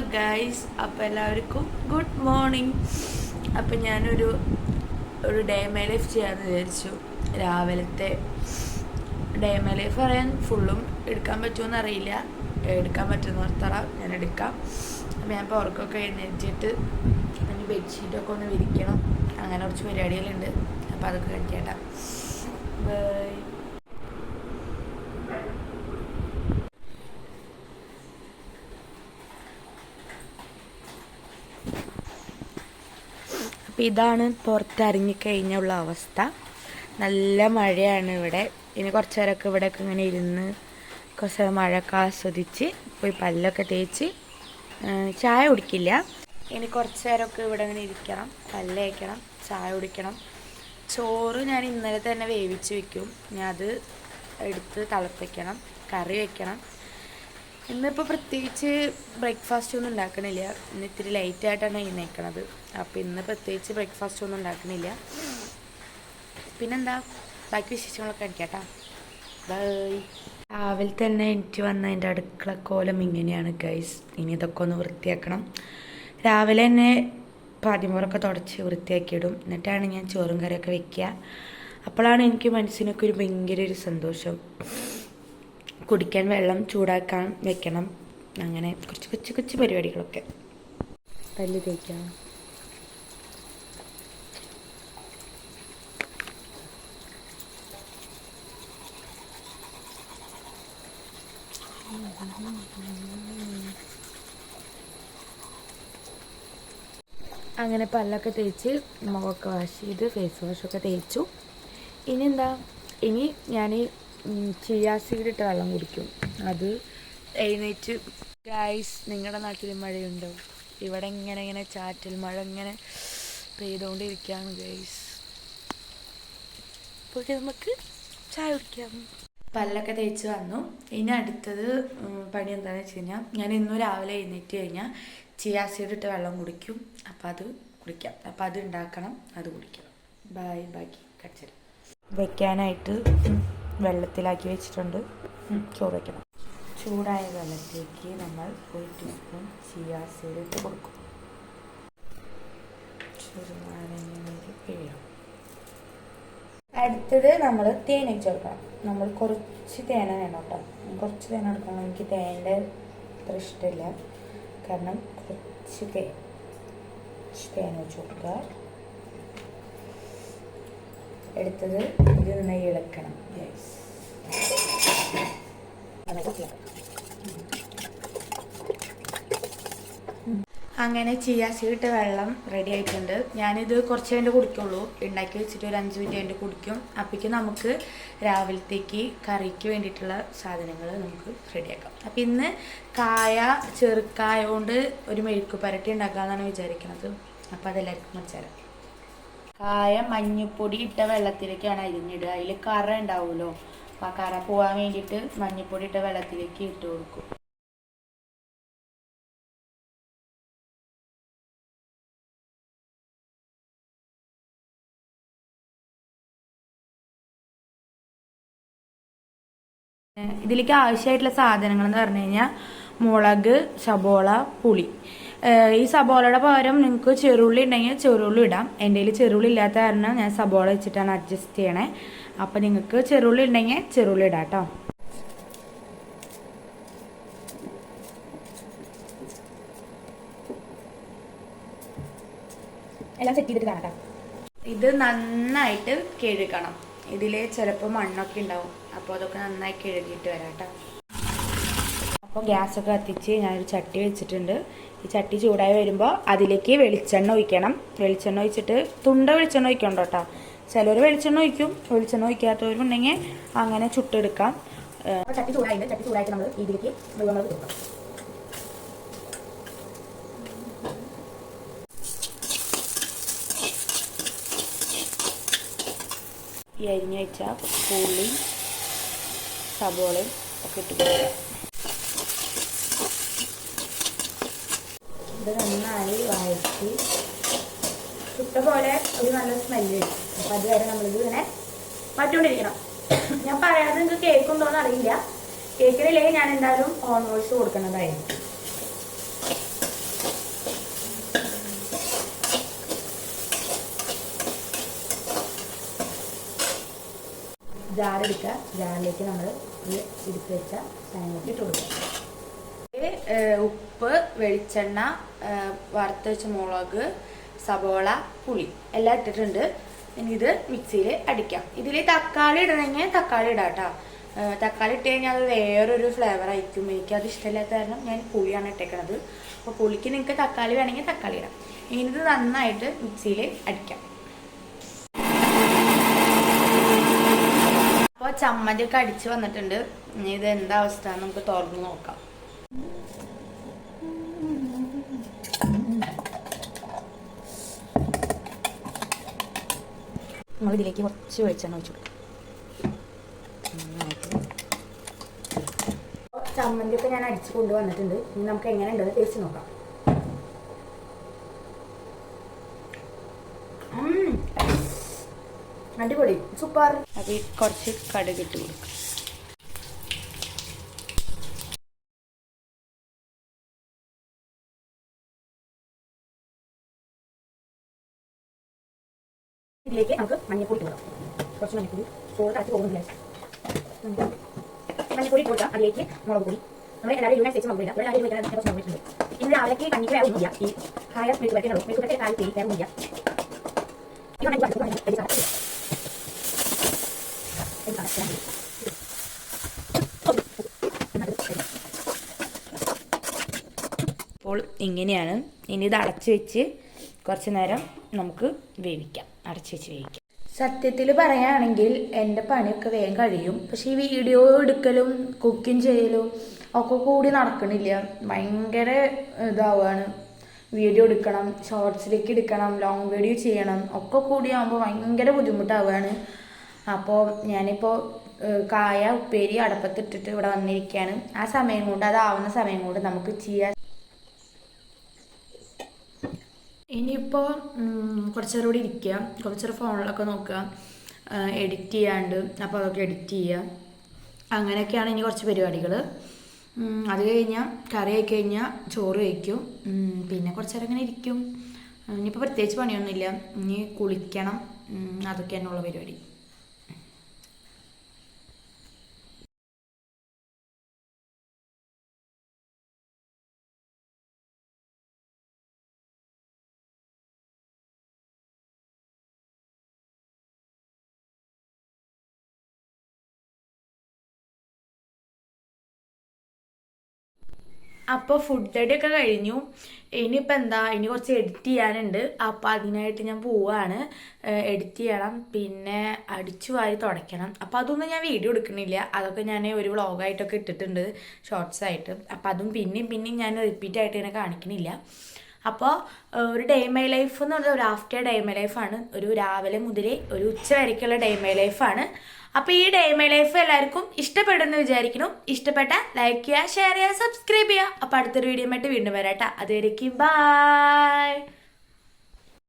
Guys അപ്പോൾ എല്ലാവർക്കും good morning അപ്പം ഞാനൊരു ഒരു ഡേ മൈ ലൈഫ് ചെയ്യാമെന്ന് വിചാരിച്ചു. രാവിലത്തെ ഡേ മൈ ലൈഫ് പറയാൻ ഫുള്ളും എടുക്കാൻ പറ്റുമെന്ന് അറിയില്ല. എടുക്കാൻ പറ്റുന്ന ഓർത്തറ ഞാൻ എടുക്കാം. അപ്പം ഞാൻ ഇപ്പോൾ ഉറക്കമൊക്കെ എഴുന്നേറ്റിട്ട് അതിന് ബെഡ്ഷീറ്റൊക്കെ ഒന്ന് വിരിക്കണം. അങ്ങനെ കുറച്ച് പരിപാടികളുണ്ട്. അപ്പോൾ അതൊക്കെ കഴിക്കട്ടെ ബൈ അപ്പം ഇതാണ് പുറത്തിറങ്ങിക്കഴിഞ്ഞുള്ള അവസ്ഥ. നല്ല മഴയാണ് ഇവിടെ. ഇനി കുറച്ച് നേരമൊക്കെ ഇവിടെയൊക്കെ ഇങ്ങനെ ഇരുന്ന് കുറച്ച് മഴയൊക്കെ ആസ്വദിച്ച് പോയി പല്ലൊക്കെ തേച്ച് ചായ കുടിക്കില്ല. ഇനി കുറച്ച് നേരമൊക്കെ ഇവിടെ ഇങ്ങനെ ഇരിക്കണം പല്ല് തേക്കണം ചായ കുടിക്കണം. ചോറ് ഞാൻ ഇന്നലെ തന്നെ വേവിച്ച് വെക്കും. ഞാൻ അത് എടുത്ത് തിളപ്പിക്കണം കറി വെക്കണം. ഇന്നിപ്പോൾ പ്രത്യേകിച്ച് ബ്രേക്ക്ഫാസ്റ്റ് ഒന്നും ഉണ്ടാക്കണില്ല. ഇന്ന് ഇത്തിരി ലൈറ്റ് ആയിട്ടാണ് എഴുന്നേക്കണത്. അപ്പോൾ ഇന്ന് പ്രത്യേകിച്ച് ബ്രേക്ക്ഫാസ്റ്റ് ഒന്നും ഉണ്ടാക്കണില്ല. പിന്നെന്താ? ബാക്കി വിശേഷങ്ങളൊക്കെ അടിക്കാട്ടാ. ബൈ രാവിലെ തന്നെ എനിക്ക് വന്ന എന്റെ അടുക്കള കോലം ഇങ്ങനെയാണ് ഗൈസ് ഇനി ഇതൊക്കെ ഒന്ന് വൃത്തിയാക്കണം. രാവിലെ തന്നെ പാതിമുറൊക്കെ തുടച്ച് വൃത്തിയാക്കിയിടും. എന്നിട്ടാണ് ഞാൻ ചോറും കറിയൊക്കെ വെക്കുക. അപ്പോഴാണ് എനിക്ക് മനസ്സിനൊക്കെ ഒരു ഭയങ്കര ഒരു സന്തോഷം. കുടിക്കാൻ വെള്ളം ചൂടാക്കാൻ വെക്കണം. അങ്ങനെ കുറച്ച് കൊച്ചു കൊച്ചു പരിപാടികളൊക്കെ. പല്ല് തേക്കാം. അങ്ങനെ പല്ലൊക്കെ തേച്ച് മുഖമൊക്കെ വാഷ് ചെയ്ത് ഫേസ് വാഷൊക്കെ തേച്ചു. ഇനി എന്താ? ഇനി ഞാൻ ചിയാ സീഡ് ഇട്ട വെള്ളം കുടിക്കും. അത് എഴുന്നേറ്റ്. ഗായ്സ് നിങ്ങളുടെ നാട്ടിൽ മഴയുണ്ടോ? ഇവിടെ ഇങ്ങനെ ഇങ്ങനെ ചാറ്റൽ മഴ ഇങ്ങനെ പെയ്തുകൊണ്ടിരിക്കുകയാണ് ഗൈസ് പോയിട്ട് നമുക്ക് ചായ കുടിക്കാം. പല്ലൊക്കെ തേച്ച് വന്നു. ഇനി അടുത്തത് പണി എന്താണെന്ന് വെച്ച് കഴിഞ്ഞാൽ ഞാൻ ഇന്നും രാവിലെ എഴുന്നേറ്റ് കഴിഞ്ഞാൽ ചിയാസീഡ് ഇട്ട് വെള്ളം കുടിക്കും. അപ്പോൾ അത് കുടിക്കാം. അപ്പം അത് ഉണ്ടാക്കണം അത് കുടിക്കണം. ബായ് ബാക്കി കടിച്ചത് വെക്കാനായിട്ട് ഉം, വെള്ളത്തിലാക്കി വെച്ചിട്ടുണ്ട്. ചോറ് വയ്ക്കണം ചൂടായ വെള്ളത്തിലേക്ക് നമ്മൾ ഒരു ടീസ്പൂൺ ചിയാ സീഡ് ഇട്ട് കൊടുക്കും. ചെറുനാരങ്ങ പിഴിയണം അടുത്തത് നമ്മൾ തേൻ ചേർക്കണം നമ്മൾ കുറച്ച് തേന വേണം കേട്ടോ. കുറച്ച് തേന എടുക്കണം. എനിക്ക് തേന്റെ അത്ര ഇഷ്ടമില്ല. കാരണം കുറച്ച് തേൻ കുറച്ച് തേൻ വെച്ച് കൊടുക്കുക. എടുത്തത് ഇത് നന്നായി ഇളക്കണം. അങ്ങനെ ചിയാ സീട്ട് വെള്ളം റെഡി ആയിട്ടുണ്ട്. ഞാനിത് കുറച്ച് കഴിഞ്ഞ് കുടിക്കുള്ളൂ. ഉണ്ടാക്കി വെച്ചിട്ട് ഒരു അഞ്ച് മിനിറ്റ് കഴിഞ്ഞ് കുടിക്കും. അപ്പോഴേക്കും നമുക്ക് രാവിലത്തേക്ക് കറിക്ക് വേണ്ടിയിട്ടുള്ള സാധനങ്ങൾ നമുക്ക് റെഡിയാക്കാം അപ്പം ഇന്ന് കായ ചെറുക്കായ കൊണ്ട് ഒരു മെഴുക്ക് പുരട്ടി ഉണ്ടാക്കാമെന്നാണ് വിചാരിക്കുന്നത് അപ്പോൾ അതെല്ലാവർക്കും മനസ്സിലാക്കാം കായ മഞ്ഞപ്പൊടി ഇട്ട വെള്ളത്തിലേക്കാണ് അരിഞ്ഞിടുക. അതിൽ കറ ഉണ്ടാവുമല്ലോ അപ്പം ആ കറ പോകാൻ വേണ്ടിയിട്ട് മഞ്ഞപ്പൊടി ഇട്ട വെള്ളത്തിലേക്ക് ഇട്ട് കൊടുക്കും. ഇതിലേക്ക് ആവശ്യമായിട്ടുള്ള സാധനങ്ങൾ എന്ന് പറഞ്ഞു കഴിഞ്ഞാൽ മുളക് സബോള പുളി. ഈ സബോളയുടെ പകരം നിങ്ങൾക്ക് ചെറുള്ളി ഉണ്ടെങ്കിൽ ചെറുള്ളി ഇടാം. എന്റെ കയ്യിൽ ചെറുള്ളി ഇല്ലാത്ത കാരണം ഞാൻ സബോള വെച്ചിട്ടാണ് അഡ്ജസ്റ്റ് ചെയ്യണേ. അപ്പം നിങ്ങൾക്ക് ചെറുള്ളി ഉണ്ടെങ്കിൽ ചെറുള്ളി ഇടാം കേട്ടോ. എല്ലാം സെറ്റ് ചെയ്തിട്ട് കാണാം ഇത് നന്നായിട്ട് കഴുകണം. ഇതിൽ ചിലപ്പോൾ മണ്ണൊക്കെ ഉണ്ടാവും. അപ്പോൾ അതൊക്കെ നന്നായി കഴുകിയിട്ട് വരാം കേട്ടോ. അപ്പോൾ ഗ്യാസൊക്കെ കത്തിച്ച് ഞാനൊരു ചട്ടി വെച്ചിട്ടുണ്ട്. ഈ ചട്ടി ചൂടായി വരുമ്പോൾ അതിലേക്ക് വെളിച്ചെണ്ണ ഒഴിക്കണം. വെളിച്ചെണ്ണ ഒഴിച്ചിട്ട് തുണ്ട വെളിച്ചെണ്ണ ഒഴിക്കണം കേട്ടോ ചിലർ വെളിച്ചെണ്ണ ഒഴിക്കും. വെളിച്ചെണ്ണ ഒഴിക്കാത്തവരുണ്ടെങ്കിൽ അങ്ങനെ ചുട്ടെടുക്കാം. ചട്ടി ചൂടായിട്ട് ചട്ടി ചൂടായിട്ട് നമ്മൾ ഇതിലേക്ക് മുഴുവൻ ഈ അരിഞ്ഞ വെച്ച പുള്ളി സബോളയും ഒക്കെ ഇട്ട് കൊടുക്കുക ഇത് നന്നായി വഴറ്റി. ചുട്ട പോലെ ഒരു നല്ല സ്മെല്ല് വരും അപ്പം അതുവരെ നമ്മളിത് ഇങ്ങനെ മാറ്റിക്കൊണ്ടിരിക്കണം. ഞാൻ പറയാതെ നിങ്ങൾക്ക് കേൾക്കുന്നുണ്ടോയെന്ന് അറിയില്ല. കേൾക്കുന്നില്ലെങ്കിൽ ഞാൻ എന്തായാലും ഓൺ വോയിസ് കൊടുക്കുന്നതായിരുന്നു ജാറെടുക്കുക ജാറിലേക്ക് നമ്മൾ ഈ എടുത്ത് വെച്ച സാധനങ്ങൾക്ക് ഇട്ട് കൊടുക്കുക. ഉപ്പ് ഉപ്പ് വെളിച്ചെണ്ണ ഏഹ്, വെച്ച മുളക് സബോള പുളി എല്ലാം ഇട്ടിട്ടുണ്ട്. ഇനി ഇത് മിക്സിയിൽ അടിക്കാം. ഇതിൽ തക്കാളി ഇടണമെങ്കിൽ തക്കാളി ഇടാം കേട്ടോ തക്കാളി ഇട്ട് കഴിഞ്ഞാൽ അത് വേറൊരു ഫ്ലേവർ ആയിരിക്കും. എനിക്ക് അത് ഇഷ്ടമില്ലാത്ത കാരണം ഞാൻ പുളിയാണ് ഇട്ടേക്കണത്. അപ്പോൾ പുളിക്ക് നിങ്ങൾക്ക് തക്കാളി വേണമെങ്കിൽ തക്കാളി ഇടാം. ഇനി ഇത് നന്നായിട്ട് മിക്സിയിൽ അടിക്കാം. അപ്പോൾ ചമ്മന്തി ഒക്കെ അടിച്ച് വന്നിട്ടുണ്ട്. ഇനി ഇത് എന്താ അവസ്ഥ നമുക്ക് തുറന്ന് നോക്കാം. നമ്മൾ ഇതിലേക്ക് കുറച്ച് വെളിച്ചെണ്ണ ഒഴിച്ചു കൊടുക്കും. ചമ്മന്തി ഒക്കെ ഞാൻ അടിച്ച് കൊണ്ടുവന്നിട്ടുണ്ട്. ഇനി നമുക്ക് എങ്ങനെ ഉണ്ടെന്ന് ടേസ്റ്റ് നോക്കാം അടിപൊളി. സൂപ്പർ. അത് കുറച്ച് കടുകിട്ട് കൊടുക്കാം. ഇതിലേക്ക് നമുക്ക് മഞ്ഞപ്പൊടി കൊടുക്കാം കുറച്ച് മഞ്ഞപ്പൊടി. ചോറ് കറക്റ്റ് പോകുന്നില്ല മഞ്ഞപ്പൊടി കൊടുക്കാം അതിലേക്ക് മുളക് പൊടി. നമ്മൾ എല്ലാവരും ഇതിനനുസരിച്ച് മുളക് ഇല്ല ഇവിടെ ആരും വെക്കാൻ കുറച്ച് ഇട്ടുണ്ട് ഇന്ന് രാവിലേക്ക് കഞ്ഞിക്ക് വേറെ ഒന്നുമില്ല. ഈ സ്പീഡ് മെഴുകുപറ്റേ കായ തേയി വേറെ ഒന്നുമില്ല. വേറെ വേണമെങ്കിൽ വറുത്ത് വേണമെങ്കിൽ ഇത് കറക്റ്റ് ഇത് അപ്പോൾ ഇങ്ങനെയാണ്. ഇനി ഇത് അടച്ചു വെച്ച് കുറച്ച് നേരം നമുക്ക് വേവിക്കാം. അടച്ചു വെച്ച് വേവിക്കാം. സത്യത്തിൽ പറയുകയാണെങ്കിൽ എന്റെ പണിയൊക്കെ വേഗം കഴിയും. പക്ഷേ ഈ വീഡിയോ എടുക്കലും കുക്കിംഗ് ചെയ്യലും ഒക്കെ കൂടി നടക്കണില്ല. ഭയങ്കര ഇതാവുകയാണ് വീഡിയോ എടുക്കണം ഷോർട്സിലേക്ക് എടുക്കണം ലോങ് വീഡിയോ ചെയ്യണം ഒക്കെ കൂടി ആകുമ്പോൾ ഭയങ്കര ബുദ്ധിമുട്ടാവുകയാണ് അപ്പോൾ ഞാനിപ്പോൾ കായ ഉപ്പേരി അടപ്പത്തിട്ടിട്ട് ഇവിടെ വന്നിരിക്കുകയാണ് ആ സമയം കൊണ്ട് അതാവുന്ന സമയം കൊണ്ട് നമുക്ക് ചെയ്യാൻ ഇനിയിപ്പോൾ കുറച്ചേരം കൂടി ഇരിക്കുക. കുറച്ചേരം ഫോണിലൊക്കെ നോക്കുക. എഡിറ്റ് ചെയ്യാണ്ട് അപ്പോൾ അതൊക്കെ എഡിറ്റ് ചെയ്യുക. അങ്ങനെയൊക്കെയാണ് ഇനി കുറച്ച് പരിപാടികൾ അത് കഴിഞ്ഞാൽ കറി ആയി കഴിഞ്ഞാൽ ചോറ് കഴിക്കും. പിന്നെ കുറച്ചേരം അങ്ങനെ ഇരിക്കും. ഇനിയിപ്പോൾ പ്രത്യേകിച്ച് പണിയൊന്നുമില്ല. ഇനി കുളിക്കണം. അതൊക്കെ തന്നെയുള്ള പരിപാടി. അപ്പോൾ ഫുഡ് റെഡി ഒക്കെ കഴിഞ്ഞു. ഇനിയിപ്പോൾ എന്താ ഇനി കുറച്ച് എഡിറ്റ് ചെയ്യാനുണ്ട്. അപ്പോൾ അതിനായിട്ട് ഞാൻ പോവുകയാണ് എഡിറ്റ് ചെയ്യണം. പിന്നെ അടിച്ചു വാരി തുടയ്ക്കണം. അപ്പോൾ അതൊന്നും ഞാൻ വീഡിയോ എടുക്കണില്ല അതൊക്കെ ഞാൻ ഒരു വ്ളോഗായിട്ടൊക്കെ ഇട്ടിട്ടുണ്ട്. ഷോർട്സ് ആയിട്ട്. അപ്പോൾ അതും പിന്നെയും പിന്നെയും ഞാൻ റിപ്പീറ്റ് ആയിട്ട് ഇങ്ങനെ കാണിക്കണില്ല അപ്പോൾ ഒരു ഡേ മൈ ലൈഫ് എന്ന് പറഞ്ഞാൽ ഒരു ആഫ്റ്റർ ഡേ മൈ ലൈഫാണ് ഒരു രാവിലെ മുതൽ ഒരു ഉച്ച വരയ്ക്കുള്ള ഡേ മൈ ലൈഫാണ് അപ്പോൾ ഈ ഡേ മൈ ലൈഫ് എല്ലാവർക്കും ഇഷ്ടപ്പെടുമെന്ന് വിചാരിക്കുന്നു. ഇഷ്ടപ്പെട്ട ലൈക്ക് ചെയ്യുക ഷെയർ ചെയ്യുക സബ്സ്ക്രൈബ് ചെയ്യുക. അപ്പോൾ അടുത്തൊരു വീഡിയോ ആയിട്ട് വീണ്ടും വരാം കേട്ടോ. അതുവരേക്കും ബൈ